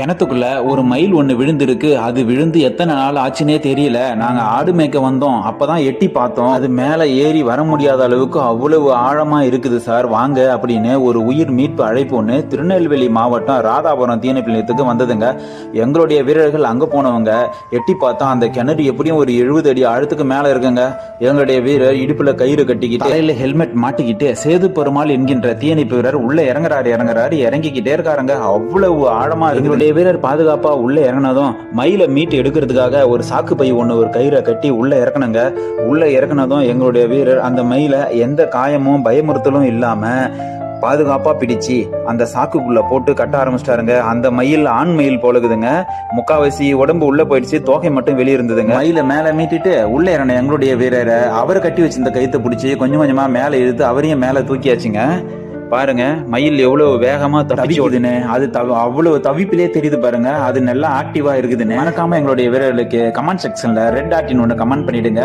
கிணத்துக்குள்ள ஒரு மயில் ஒன்று விழுந்திருக்கு. அது விழுந்து எத்தனை நாள் ஆச்சுன்னே தெரியல. நாங்க ஆடு மேய்க்க வந்தோம். அப்பதான் எட்டி பார்த்தோம். அது மேல ஏறி வர முடியாத அளவுக்கு அவ்வளவு ஆழமா இருக்குது சார். வாங்க அப்படின்னு ஒரு உயிர் மீட்பு அழைப்பு ஒன்று திருநெல்வேலி மாவட்டம் ராதாபுரம் தீயணைப்பு நிலையத்துக்கு வந்ததுங்க. எங்களுடைய வீரர்கள் அங்க போனவங்க எட்டி பார்த்தா அந்த கிணறு எப்படியும் ஒரு எழுபது அடி ஆழத்துக்கு மேல இருக்குங்க. எங்களுடைய வீரர் இடுப்புல கயிறு கட்டிக்கிட்டு தலையில ஹெல்மெட் மாட்டிக்கிட்டு சேது பெருமாள் என்கின்ற தீயணைப்பு வீரர் உள்ள இறங்குறாரு இறங்குறாரு இறங்கிக்கிட்டே இருக்காருங்க. அவ்வளவு ஆழமா எங்களுடைய வீரர் பாதுகாப்பாக உள்ளே இறங்கினதும் மயில மீட்டு எடுக்கிறதுக்காக ஒரு சாக்கு பை ஒன்று ஒரு கயிறை கட்டி உள்ளே இறக்கணுங்க உள்ளே இறக்குனதும் எங்களுடைய வீரர் அந்த மயில எந்த காயமும் பயமுறுத்தலும் இல்லாமல் பாதுகாப்பாக பிடிச்சு அந்த சாக்குக்குள்ளே போட்டு கட்ட ஆரம்பிச்சிட்டாருங்க. அந்த மயில் ஆண் மயில் போலகுதுங்க. முக்காவாசி உடம்பு உள்ளே போயிடுச்சு தோகை மட்டும் வெளியே இருந்ததுங்க. மயில மேலே மீட்டிட்டு உள்ளே இறங்கின எங்களுடைய வீரரை அவர் கட்டி வச்சிருந்த கயிற்று பிடிச்சி கொஞ்சம் கொஞ்சமாக மேலே இழுத்து அவரையும் மேலே தூக்கியாச்சுங்க. பாருங்க மயில் எவ்வளவு வேகமா தவிக்குதுன்னு அது அவ்வளவு தவிப்பிலே தெரியுது பாருங்க. அது நல்லா ஆக்டிவா இருக்குதுன்னு மறக்காம எங்களுடைய வீரர்களுக்கு கமெண்ட் செக்ஷன்ல ரெட் ஆட்டின் ஒன்று கமெண்ட் பண்ணிடுங்க.